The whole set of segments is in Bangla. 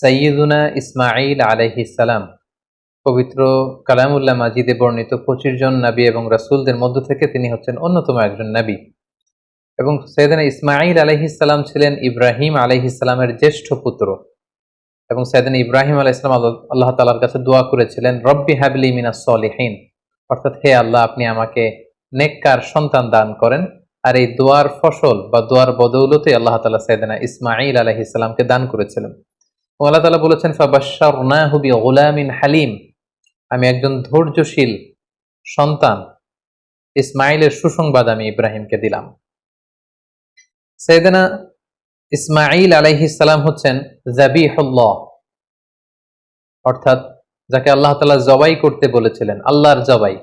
সৈয়দুনা ইসমাইল আলাইহিসালাম পবিত্র কালামুল্লাহ মাজিদে বর্ণিত পঁচিশ জন নবী এবং রাসূলদের মধ্য থেকে তিনি হচ্ছেন অন্যতম একজন নবী। এবং সৈয়দনা ইসমাইল আলাইহিসাল্লাম ছিলেন ইব্রাহিম আলাইহিসাল্লামের জ্যেষ্ঠ পুত্র। এবং সৈয়দনা ইব্রাহিম আলাইহিসাল্লাম আল্লাহ- তালার কাছে দোয়া করেছিলেন, রব্বি হাবলি মিনাস সলিহিন। অর্থাৎ, হে আল্লাহ, আপনি আমাকে নেককার সন্তান দান করেন। আর এই দোয়ার ফসল বা দোয়ার বদৌলতে আল্লাহ তালা সৈয়দনা ইসমাইল আলাইহিসাল্লামকে দান করেছিলেন। আল্লাহ তালা বলেছেন ফাবাশারনাহু বিগুলামিন হালিম। আমি একজন ধৈর্যশীল সন্তান। ইসমাইলের সুসংবাদ আমি ইব্রাহিমকে দিলাম। সৈয়দনা ইসমাইল আলাইহিস সালাম হচ্ছেন জাবিহুল্লাহ, অর্থাৎ যাকে আল্লাহ তালা জবাই করতে বলেছিলেন, আল্লাহর জবাই।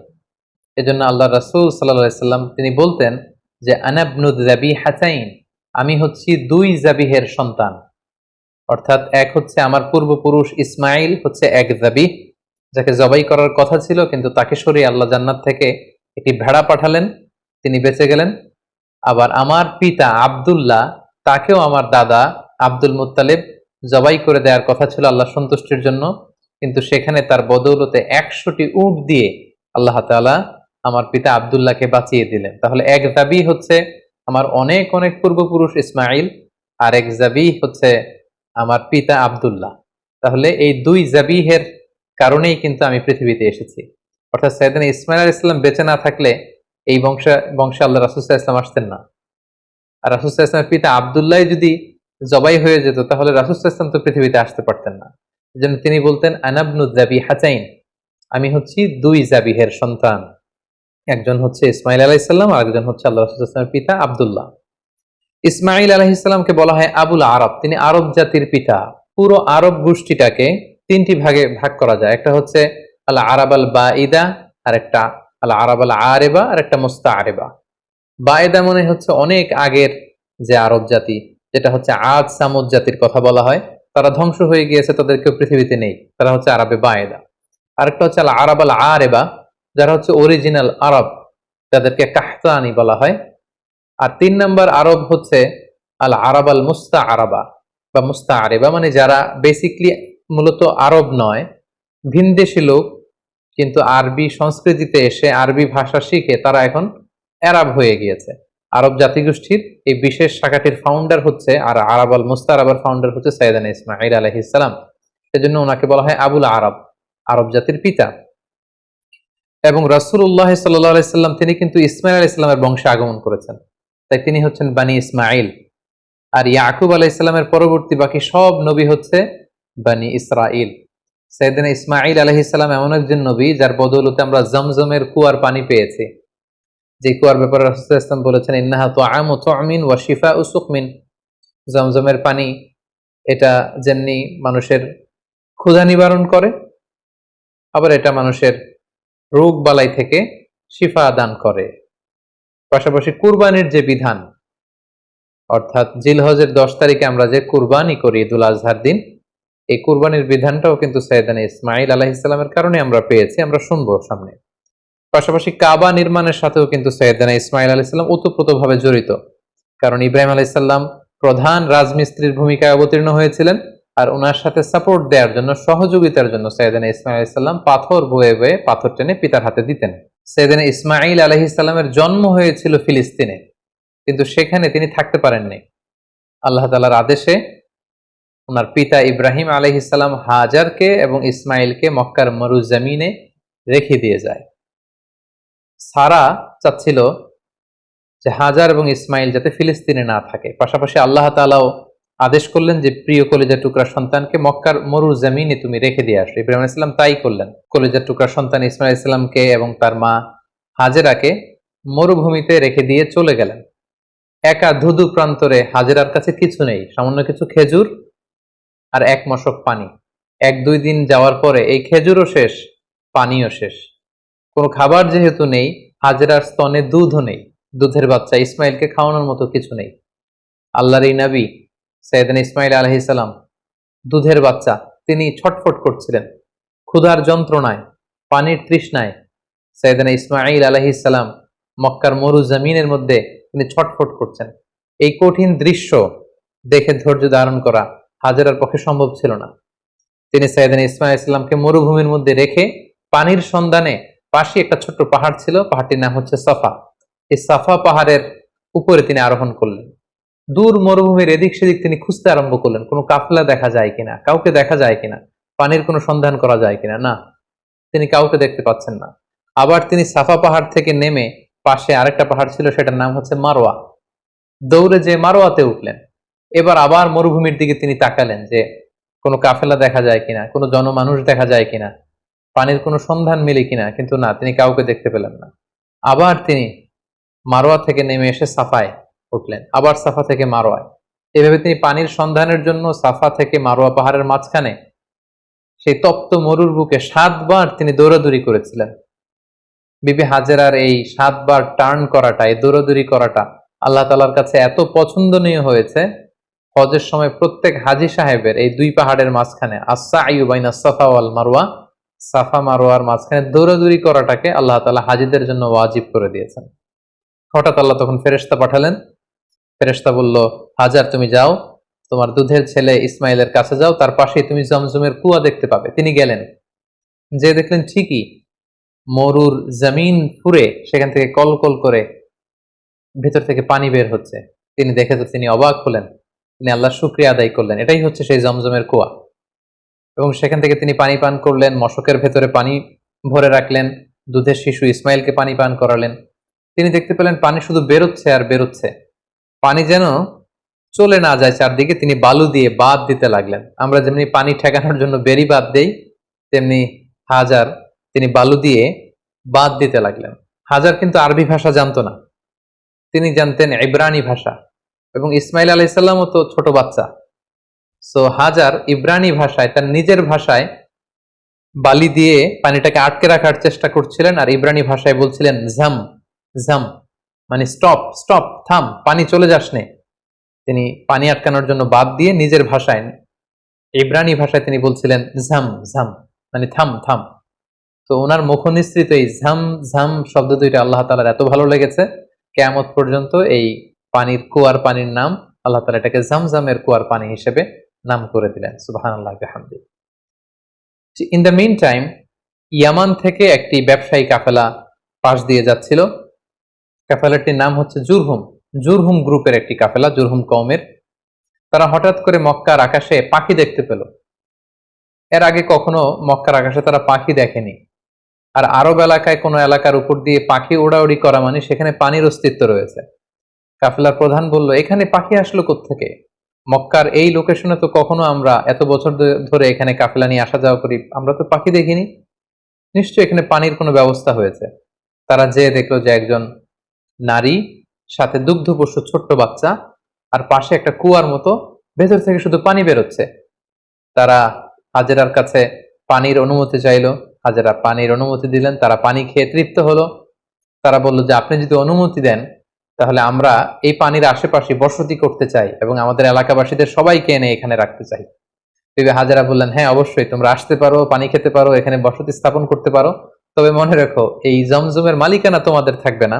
এজন্য আল্লাহ রাসূল আলাইহি সাল্লাম তিনি বলতেন যে আনাবনুদ জাবিহাতাইন, আমি হচ্ছি দুই জাবিহের সন্তান। অর্থাৎ এক হচ্ছে আমার পূর্বপুরুষ ইসমাইল হচ্ছে এক জাবিহ যাকে জবাই করার কথা ছিল, কিন্তু তাকে সরিয়ে আল্লাহ জান্নাত থেকে একটি ভেড়া পাঠালেন, তিনি বেঁচে গেলেন। আবার আমার পিতা আব্দুল্লাহ, তাকেও আমার দাদা আব্দুল মুত্তালিব জবাই করে দেওয়ার কথা ছিল আল্লাহ সন্তুষ্টির জন্য, কিন্তু সেখানে তার বদৌলতে একশোটি উট দিয়ে আল্লাহ তাআলা আমার পিতা আবদুল্লাহকে বাঁচিয়ে দিলেন। তাহলে এক জাবি হচ্ছে আমার অনেক অনেক পূর্বপুরুষ ইসমাইল, আর এক জাবি হচ্ছে আমার পিতা আব্দুল্লাহ। তাহলে এই দুই জাবিহের কারণেই কিন্তু আমি পৃথিবীতে এসেছি। অর্থাৎ সৈয়দিন ইসমাইল আলাইহিস সালাম বেঁচে না থাকলে এই বংশ, বংশে আল্লাহ রাসুসাহ ইসলাম আসতেন না। আর রাসুসাহ ইসলামের পিতা আবদুল্লাহ যদি জবাই হয়ে যেত, তাহলে রাসুসাহ ইসলাম তো পৃথিবীতে আসতে পারতেন না। যেন তিনি বলতেন আনাবনু জাবি হাচাইন আমি হচ্ছি দুই জাবিহের সন্তান। একজন হচ্ছে ইসমাইল আলাইসাল্লাম আর একজন হচ্ছে আল্লাহ রাসুল ইসলামের পিতা আবদুল্লাহ। ইসমাইল আলাইহিসাল্লামকে বলা হয় আবুল আরব। তিনি আরব জাতির পিতা। পুরো আরব গোষ্ঠীটাকে তিনটি ভাগে ভাগ করা যায়। একটা হচ্ছে আল আরাব আল বা ইদা আর একটা আল আরাব আল আরেবা আর একটা মুস্তা আরেবা বায়দা মনে হচ্ছে অনেক আগের যে আরব জাতি, যেটা হচ্ছে আজ সামুদ জাতির কথা বলা হয়। তারা ধ্বংস হয়ে গিয়েছে, তাদের কেউ পৃথিবীতে নেই। তারা হচ্ছে আরবে বায়দা আরেকটা হচ্ছে আল আরাব আল আরেবা, যারা হচ্ছে অরিজিনাল আরব, যাদেরকে কাহতানি বলা হয়। আর তিন নম্বর আরব হচ্ছে আল আরাব আল মুস্তা আরাবা বা মুস্তা আরেবা মানে যারা বেসিকলি মূলত আরব নয় ভিনদেশি লোক, কিন্তু আরবি সংস্কৃতিতে এসে আরবি ভাষা শিখে তারা এখন অ্যারাব হয়ে গিয়েছে। আরব জাতিগোষ্ঠীর এই বিশেষ শাখাটির ফাউন্ডার হচ্ছে আর আরব আল মুস্তারাবার ফাউন্ডার হচ্ছে সাইদান ইসমাইল আলহিসাম সেজন্য ওনাকে বলা হয় আবুল আরব আরব জাতির পিতা। এবং রাসুল্লাহ সাল্লাম, তিনি কিন্তু ইসমাইল আলাহ ইসলামের বংশে আগমন করেছেন। তাই তিনি হচ্ছেন বানি ইসমাইল আর ইয়াকুব আলাহ ইসলামের পরবর্তী বাকি সব নবী হচ্ছে বানি ইসরাইল সৈয়দিন ইসমাইল আলহিসাল্লাম এমন একজন নবী যার বদৌলতে আমরা জমজমের কুয়ার পানি পেয়েছি। যে কুয়ার ব্যাপারে রাসূল ইসলাম বলেছেন, ইন্নাহা তো আম ও ওয়া শিফা ও সুকমিন জমজমের পানি, এটা যেমনি মানুষের ক্ষুধা নিবারণ করে, আবার এটা মানুষের রোগ বালাই থেকে শিফা দান করে। পাশাপাশি কুরবানির যে বিধান, অর্থাৎ জিলহজের দশ তারিখে আমরা যে কুরবানি করি, ঈদুল আজহার দিন, এই কুরবানির বিধানটাও কিন্তু সৈয়দানা ইসমাইল আলাহ ইসলামের কারণে আমরা পেয়েছি, আমরা শুনব সামনে। পাশাপাশি কাবা নির্মাণের সাথেও কিন্তু সৈয়দানা ইসমাইল আলাহ ইসলাম ওতপ্রোতভাবে জড়িত, কারণ ইব্রাহিম আলাহ ইসলাম প্রধান রাজমিস্ত্রির ভূমিকায় অবতীর্ণ হয়েছিলেন আর ওনার সাথে সাপোর্ট দেওয়ার জন্য, সহযোগিতার জন্য সৈয়দানা ইসমাইল আলাহ ইসলাম পাথর বয়ে বয়ে পাথর টেনে পিতার হাতে দিতেন। সৈয়দানা ইসমাইল আলহ ইসলামের জন্ম হয়েছিল ফিলিস্তিনে, কিন্তু সেখানে তিনি থাকতে পারেননি। আল্লাহ তালার আদেশে ওনার পিতা ইব্রাহিম আলহিসাল্লাম হাজারকে এবং ইসমাইলকে মক্কার মরু মরুজামিনে রেখে দিয়ে যায়। সারা চাচ্ছিল যে হাজার এবং ইসমাইল যাতে ফিলিস্তিনে না থাকে। পাশাপাশি আল্লাহ তালাও আদেশ করলেন যে প্রিয় কলেজা টুকরা সন্তানকে মক্কার মরু জমিনে তুমি রেখে দিয়ে আসো। ইব্রাহিম ইসলাম তাই করলেন। কলেজা টুকরা সন্তান ইসমাইল ইসলামকে এবং তার মা হাজেরাকে মরুভূমিতে রেখে দিয়ে চলে গেলেন। একা ধুধু প্রান্তরে হাজেরার কাছে কিছু নেই, সামান্য কিছু খেজুর আর এক মশক পানি। এক দুই দিন যাওয়ার পরে এই খেজুরও শেষ, পানিও শেষ। কোনো খাবার যেহেতু নেই, হাজেরার স্তনে দুধও নেই। দুধের বাচ্চা ইসমাইলকে খাওয়ানোর মতো কিছু নেই। আল্লাহর এই নবী সৈয়দিন ইসমাইল আলহিসাল্লাম দুধের বাচ্চা, তিনি ছটফট করছিলেন। ক্ষুধার যন্ত্রণায়, পানির তৃষ্ণায় সৈয়দিন ইসমাইল আলহিসাল্লাম মক্কার মরু জমিনের মধ্যে তিনি ছটফট করছেন। এই কঠিন দৃশ্য দেখে ধৈর্য ধারণ করা হাজেরার পক্ষে সম্ভব ছিল না। তিনি সাইদিন ইসমাইল ইসলামকে মরুভূমির মধ্যে রেখে পানির সন্ধানে পাশে একটা ছোট্ট পাহাড় ছিল, পাহাড়টির নাম হচ্ছে সাফা। এই সাফা পাহাড়ের উপরে তিনি আরোহণ করলেন। দূর মরুভূমির এদিক সেদিক তিনি খুঁজতে আরম্ভ করলেন। কোনো কাফলা দেখা যায় কিনা? কাউকে দেখা যায় কিনা? পানির কোনো সন্ধান করা যায় কিনা? না। তিনি কাউকে দেখতে পাচ্ছেন না। আবার তিনি সাফা পাহাড় থেকে নেমে পাশে আরেকটা পাহাড় ছিল, সেটার নাম হচ্ছে মারোয়া। দৌড়ে যে মারোয়াতে উঠলেন। এবার আবার মরুভূমির দিকে তিনি তাকালেন যে, কোনো কাফেলা দেখা যায় কিনা? কোনো জনমানুষ দেখা যায় কিনা? পানির কোনো সন্ধান মেলে কিনা? কিন্তু না, তিনি কাউকে দেখতে পেলেন না। আবার তিনি মারোয়া থেকে নেমে এসে সাফায় উঠলেন। আবার সাফা থেকে মারোয়ায়। এভাবে তিনি পানির সন্ধানের জন্য সাফা থেকে মারোয়া পাহাড়ের মাঝখানে সেই তপ্ত মরুর বুকে সাতবার তিনি দৌড়াদৌড়ি করেছিলেন। বিবি হাজেরার এই সাতবার টার্ন করাটা, এই দৌড়াদৌড়ি করাটা আল্লাহ তালার কাছে এত পছন্দনীয় হয়েছে। হজের সময় প্রত্যেক হাজি সাহেবের এই দুই পাহাড়ের মাঝখানে আসা আইউবাইনা সাফা ওয়াল মারোয়া সাফা মারোয়ার মাঝখানে দৌড়াদৌড়ি করাটাকে আল্লাহ তালা হাজিদের জন্য ওয়াজিব করে দিয়েছেন। হঠাৎ আল্লাহ তখন ফেরেস্তা পাঠালেন ফেরেস্তা বলল, হাজার তুমি যাও, তোমার দুধের ছেলে ইসমাইলের কাছে যাও, তার পাশেই তুমি জমজমের কুয়া দেখতে পাবে। তিনি গেলেন। যে দেখলেন ঠিকই মরুর জমিন ফুরে সেখান থেকে কল কল করে ভেতর থেকে পানি বের হচ্ছে। তিনি দেখে তো তিনি অবাক হলেন। তিনি আল্লাহ শুক্রিয়া আদায় করলেন। এটাই হচ্ছে সেই জমজমের কুয়া। এবং সেখান থেকে তিনি পানি পান করলেন, মশকের ভেতরে পানি ভরে রাখলেন, দুধের শিশু ইসমাইলকে পানি পান করালেন। তিনি দেখতে পেলেন পানি শুধু বেরোচ্ছে আর বেরোচ্ছে। পানি যেন চলে না যায় চারদিকে, তিনি বালু দিয়ে বাদ দিতে লাগলেন। আমরা যেমনি পানি ঠেকানোর জন্য বেরি বাদ দেই, তেমনি হাজার তিনি বালু দিয়ে বাদ দিতে লাগলেন। হাজার কিন্তু আরবি ভাষা জানতো না। তিনি জানতেন ইব্রানি ভাষা এবং ইসমাইল আলাইসাল্লামও তো ছোট বাচ্চা। সো হাজার ইব্রানি ভাষায়, তার নিজের ভাষায় বালি দিয়ে পানিটাকে আটকে রাখার চেষ্টা করছিলেন আর ইব্রানি ভাষায় বলছিলেন, ঝাম ঝাম। মানে স্টপ স্টপ থাম, পানি চলে যাস নে তিনি পানি আটকানোর জন্য বাদ দিয়ে নিজের ভাষায়, ইব্রানি ভাষায় তিনি বলছিলেন, ঝাম ঝাম মানে থাম থাম। তো ওনার মুখ নিঃসৃত এই ঝাম ঝাম শব্দ দুইটা আল্লাহ তালার এত ভালো লেগেছে, কেয়ামত পর্যন্ত এই পানির কুয়ার পানির নাম আল্লাহ তালা এটাকে ঝামঝামের কুয়ার পানি হিসেবে নাম করে দিলেন সুবাহান আল্লাহ হামদি ইন দ্য মিন টাইম ইয়ামান থেকে একটি ব্যবসায়ী কাফেলা পাশ দিয়ে যাচ্ছিল কাফেলাটির নাম হচ্ছে জুরহুম। জুরহুম গ্রুপের একটি কাফেলা, জুরহুম কৌমের তারা হঠাৎ করে মক্কার আকাশে পাখি দেখতে পেল। এর আগে কখনো মক্কার আকাশে তারা পাখি দেখেনি। আর আরব এলাকায় কোনো এলাকার উপর দিয়ে পাখি ওড়াউড়ি করা মানে সেখানে পানির অস্তিত্ব রয়েছে। কাফেলার প্রধান বলল, এখানে পাখি আসলো থেকে মক্কার এই লোকেশনে তো কখনো আমরা এত বছর ধরে এখানে কাফেলা নিয়ে আসা যাওয়া করি, আমরা তো পাখি দেখিনি। নিশ্চয়ই এখানে পানির কোনো ব্যবস্থা হয়েছে। তারা যেয়ে দেখল যে একজন নারী, সাথে দুগ্ধ পশু ছোট্ট বাচ্চা আর পাশে একটা কুয়ার মতো ভেতর থেকে শুধু পানি বেরোচ্ছে। তারা হাজেরার কাছে পানির অনুমতি চাইলো। হাজেরা পানির অনুমতি দিলেন, তারা পানি খেয়ে তৃপ্ত হলো। তারা বলল যে, আপনি যদি অনুমতি দেন, তাহলে আমরা এই পানির আশেপাশে বসতি করতে চাই এবং আমাদের এলাকাবাসীদের সবাইকে এনে এখানে রাখতে চাই। বিবে হাজারা বললেন হ্যাঁ অবশ্যই, তোমরা আসতে পারো, পানি খেতে পারো, এখানে বসতি স্থাপন করতে পারো। তবে মনে রেখো, এই জমজমের মালিকানা তোমাদের থাকবে না।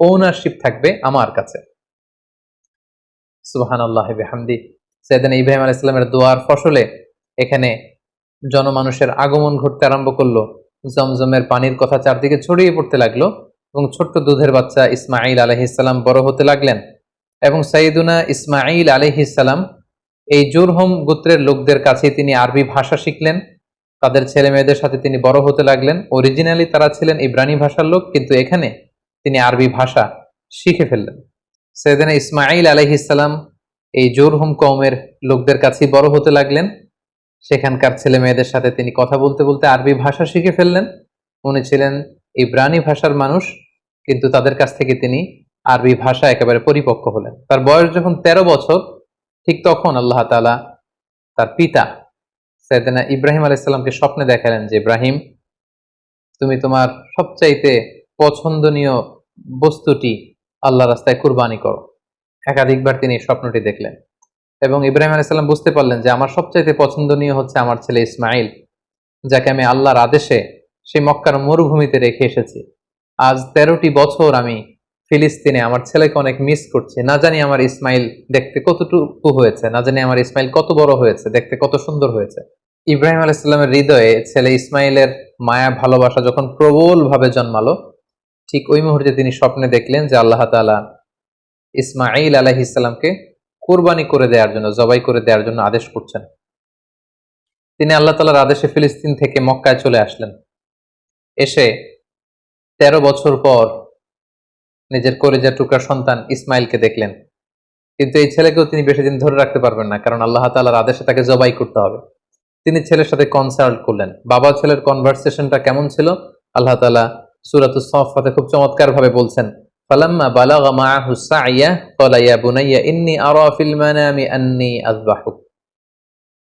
ওনারশিপ থাকবে আমার কাছে। সুবাহান আল্লাহ হামদি সেদিন ইব্রাহিম আল ইসলামের দোয়ার ফসলে এখানে জনমানুষের আগমন ঘটতে আরম্ভ করল। জমজমের পানির কথা চারদিকে ছড়িয়ে পড়তে লাগল এবং ছোট্ট দুধের বাচ্চা ইসমাইল আলহিসাল্লাম বড় হতে লাগলেন এবং সাইদুনা ইসমাইল আলহিসাল্লাম এই জোরহম গোত্রের লোকদের কাছে তিনি আরবি ভাষা শিখলেন। তাদের ছেলে মেয়েদের সাথে তিনি বড় হতে লাগলেন। অরিজিনালি তারা ছিলেন ইব্রানি ভাষার লোক, কিন্তু এখানে তিনি আরবি ভাষা শিখে ফেললেন। সৈয়দানা ইসমাইল আলহিসাল্লাম এই জোরহুম কৌমের লোকদের কাছেই বড় হতে লাগলেন। সেখানকার ছেলে মেয়েদের সাথে তিনি কথা বলতে বলতে আরবি ভাষা শিখে ফেললেন। উনি ছিলেন ইব্রানি ভাষার মানুষ, কিন্তু তাদের কাছ থেকে তিনি আরবি ভাষা একেবারে পরিপক্ক হলেন। তার বয়স যখন ১৩ বছর, ঠিক তখন আল্লাহ তালা তার পিতা সৈয়দনা ইব্রাহিম আলাইসাল্লামকে স্বপ্নে দেখালেন যে, ইব্রাহিম, তুমি তোমার সবচাইতে পছন্দনীয় বস্তুটি আল্লাহ রাস্তায় কুরবানি করো। একাধিকবার তিনি স্বপ্নটি দেখলেন। এবং ইব্রাহিম আলাইসাল্লাম বুঝতে পারলেন যে আমার সবচাইতে পছন্দনীয় হচ্ছে আমার ছেলে ইসমাইল যাকে আমি আল্লাহর আদেশে সেই মক্কার মরুভূমিতে রেখে এসেছি। আজ তেরোটি বছর আমি ফিলিস্তিনে আমার ছেলেকে অনেক মিস করছি। না জানি আমার ইসমাইল দেখতে কতটুকু হয়েছে, না জানি আমার ইসমাইল কত বড় হয়েছে, দেখতে কত সুন্দর হয়েছে। ইব্রাহিম আলাইসাল্লামের হৃদয়ে ছেলে ইসমাইলের মায়া ভালোবাসা যখন প্রবল ভাবে জন্মালো ঠিক ওই মুহূর্তে তিনি স্বপ্নে দেখলেন যে আল্লাহ তাআলা ইসমাইল আলাইহিসাল্লামকে কোরবানি করে দেওয়ার জন্য, জবাই করে দেওয়ার জন্য আদেশ করছেন। তিনি আল্লাহ তালার আদেশে ফিলিস্তিন থেকে মক্কায় চলে আসলেন। এসে তেরো বছর পর নিজের করেজার টুকরা সন্তান ইসমাইলকে দেখলেন। কিন্তু এই ছেলেকেও তিনি বেশি দিন ধরে রাখতে পারবেন না, কারণ আল্লাহ তালার আদেশে তাকে জবাই করতে হবে। তিনি ছেলের সাথে কনসাল্ট করলেন। বাবা ছেলের কনভারসেশনটা কেমন ছিল? আল্লাহ তালা সুরাতুস সফাতে খুব চমৎকার ভাবে বলছেন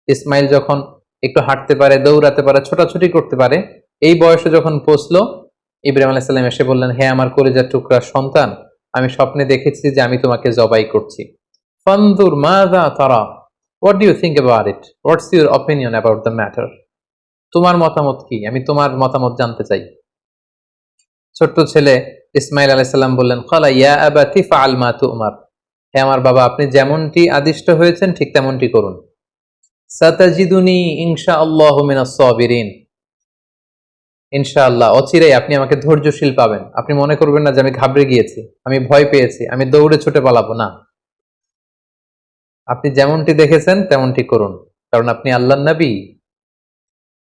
ইসমাইল যখন একটু হাঁটতে পারে, দৌড়াতে পারে, ছোটাছুটি করতে পারে, এই বয়সে যখন পৌঁছলো, ইব্রাহিম আলাইহিস সালাম এসে বললেন, হে আমার কলিজার টুকরা সন্তান, আমি স্বপ্নে দেখেছি যে আমি তোমাকে জবাই করছি। ফানদুর মাযা তারা, what do you think about it? What's your opinion about the matter? তোমার মতামত কি? আমি তোমার মতামত জানতে চাই। ছোট্ট ছেলে ইসমাইল আলাইসাল্লাম বললেন, খালা ইয়া আবাতি ফাআল মা তুমার। হে আমার বাবা, আপনি যেমনটি আদিষ্ট হয়েছেন, ঠিক তেমনটি করুন। সাতাজিদুনি ইনশা আল্লাহ মিনাস সাবিরিন। ইনশাআল্লাহ, অচিরেই আপনি আমাকে ধৈর্যশীল পাবেন। আপনি মনে করবেন না যে আমি ঘাবড়ে গিয়েছি, আমি ভয় পেয়েছি, আমি দৌড়ে ছুটে পালাবো। না। আপনি যেমনটি দেখেছেন, তেমনটি করুন। কারণ আপনি আল্লাহ নবী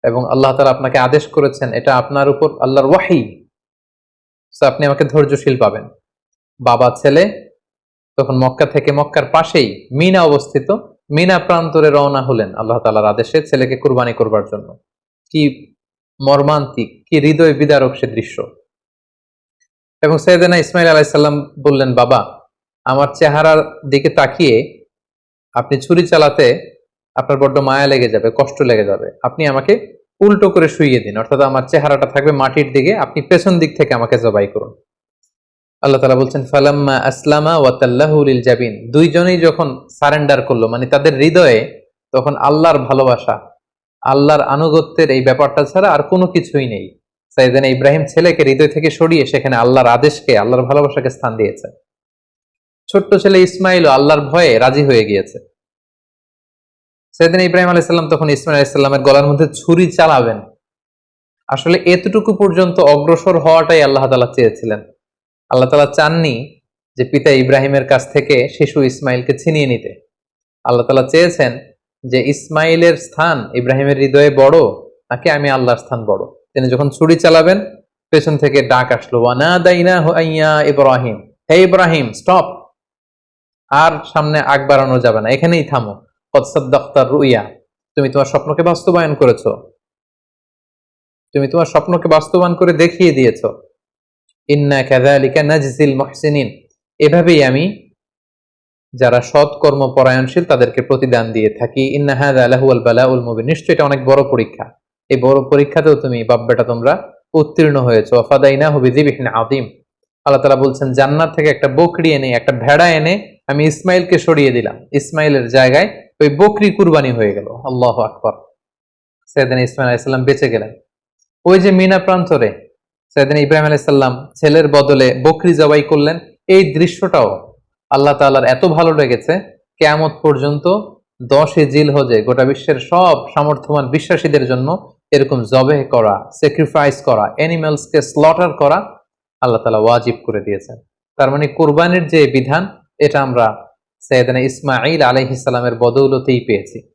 এবং আল্লাহ তালা আপনাকে আদেশ করেছেন, এটা আপনার উপর আল্লাহর ওয়াহি। So, আপনি আমাকে ধৈর্যশীল পাবেন। বাবা, ছেলে, তখন মক্কা থেকে মক্কার পাশেই মিনা অবস্থিত। মিনা প্রান্তরে রওনা হলেন আল্লাহ তালার আদেশে ছেলেকে কুরবানি করবার জন্য। কি মর্মান্তিক, কি হৃদয় বিদারক সে দৃশ্য। এবং সৈয়দানা ইসমাইল আলাইসাল্লাম বললেন, বাবা, আমার চেহারার দিকে তাকিয়ে আপনি ছুরি চালাতে আপনার বড্ড মায়া লেগে যাবে, কষ্ট লেগে যাবে। আপনি আমাকে উল্টো করে শুইয়ে দিন। অর্থাৎ আমার চেহারাটা থাকবে মাটির দিকে। আপনি পেছন দিক থেকে আমাকে জবাই করুন। আল্লাহ তালা বলছেন, ফালাম্মা আসলামা ওয়াতাল্লাহুল জাবিন। দুইজনেই যখন সারেন্ডার করল মানে তাদের হৃদয়ে তখন আল্লাহর ভালোবাসা, আল্লাহর আনুগত্যের এই ব্যাপারটা ছাড়া আর কোনো কিছুই নেই। সাইদানা ইব্রাহিম ছেলেকে হৃদয় থেকে সরিয়ে সেখানে আল্লাহর আদেশকে, আল্লাহর ভালোবাসাকে স্থান দিয়েছে। ছোট্ট ছেলে ইসমাইল আল্লাহর ভয়ে রাজি হয়ে গিয়েছে। সেদিন ইব্রাহিম আলাইসাল্লাম তখন ইসমাইল আলাইসাল্লামের গলার মধ্যে ছুরি চালাবেন। আসলে এতটুকু পর্যন্ত অগ্রসর হওয়াটাই আল্লাহ তালা চেয়েছিলেন। আল্লাহ তালা চাননি যে পিতা ইব্রাহিমের কাছ থেকে শিশু ইসমাইলকে ছিনিয়ে নিতে। আল্লাহ তালা চেয়েছেন যে ইসমাইলের স্থান ইব্রাহিমের হৃদয়ে বড়, নাকি আমি আল্লাহর স্থান বড়। তিনি যখন ছুরি চালাবেন, পেছন থেকে ডাক আসলো ইব্রাহিম। হে ইব্রাহিম, স্টপ! আর সামনে আগ বাড়ানো যাবে না, এখানেই থামো। রুইয়া, তুমি তোমার স্বপ্নকে বাস্তবায়ন করেছ। তুমি তোমার স্বপ্নকে বাস্তবায়ন করে দেখিয়ে দিয়েছ। ইন্না নাজজিল মুহসিনিন, এভাবেই আমি যারা তাদেরকে প্রতিদান দিয়ে থাকি। ইন্না নিশ্চয়ই এটা অনেক বড় পরীক্ষা। এই বড় পরীক্ষাতেও তুমি বাব্বেটা তোমরা উত্তীর্ণ হয়েছো। ফাদাইনাহু বিযিবিহিন আযীম। আল্লাহ তাআলা বলছেন, জান্নাত থেকে একটা বকরি এনে, একটা ভেড়া এনে আমি ইসমাইলকে সরিয়ে দিলাম। ইসমাইলের জায়গায় ওই বকরি কুরবানি হয়ে গেল। আল্লাহ আকবর। সৈয়দিন ইসমাইল আলাইসাল্লাম বেঁচে গেলেন। ওই যে মিনা প্রান্তরে সৈয়দিন ইব্রাহিম আলাইসাল্লাম ছেলের বদলে বকরি জবাই করলেন, এই দৃশ্যটাও আল্লাহ তাআলার এত ভালো লেগেছে, কেয়ামত পর্যন্ত দশে জিল হজে গোটা বিশ্বের সব সামর্থ্যবান বিশ্বাসীদের জন্য এরকম জবে করা স্যাক্রিফাইস করা অ্যানিমালসকে স্লটার করা আল্লাহ তালা ওয়াজিব করে দিয়েছেন। তার মানে কোরবানির যে বিধান, এটা আমরা সৈয়দানা ইসমাইল আলাইহিসালামের বদৌলতেই পেয়েছি।